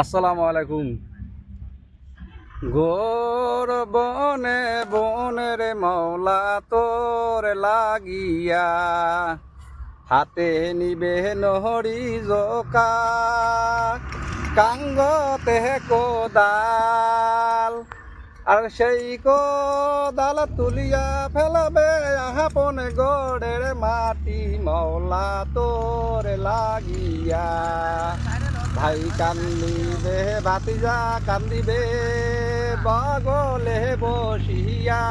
আসসালামু আলাইকুম। গোর বনে বনের মৌলা তোর লাগিয়া হাতে নিবে নহরি জোকা, কাঙ্গতে কোদাল। আর সেই কোদাল তুলিয়া ফেলাবে আপন গড়ের মাটি মৌলা তোর লাগিয়া ভাই কান্দিবে ভাতিজা কান্দিবে বগলে বসিয়া।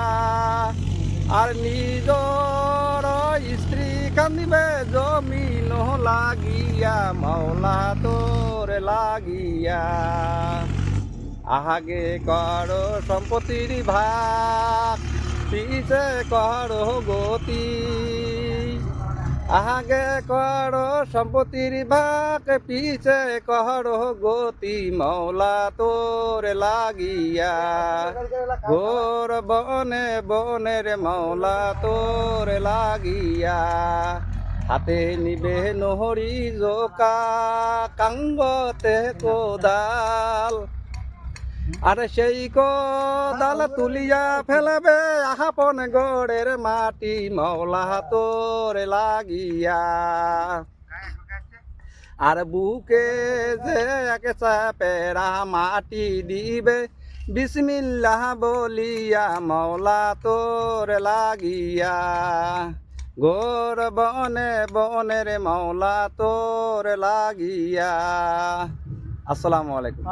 আর নিজর স্ত্রী কান্দিবে জমিন লাগিয়া, মাওলা তোর লাগিয়া। আহাগে কর সম্পত্তির ভাগ, পিছে কর গতি। আগে কর সম্পত্তির ভাগ, পিছে কর গতি মৌলা তোর লাগিয়া। ঘোর বনে বনের মৌলা তোর লাগিয়া। হাতে নিবে নহরি জোকা, কাঙ্গতে কোদাল। আর সেই কোদাল তুলিয়া ফেলাবে আহাপন গড়ের মাটি মৌলা তোর লাগিয়া। আর বুকে যে এক চাপেরা মাটি দিবে, বিসমিল্লাহ বলিয়া মৌলা তোর লাগিয়া। গোর বনে বনের মৌলা তোর লাগিয়া। আসসালামু আলাইকুম।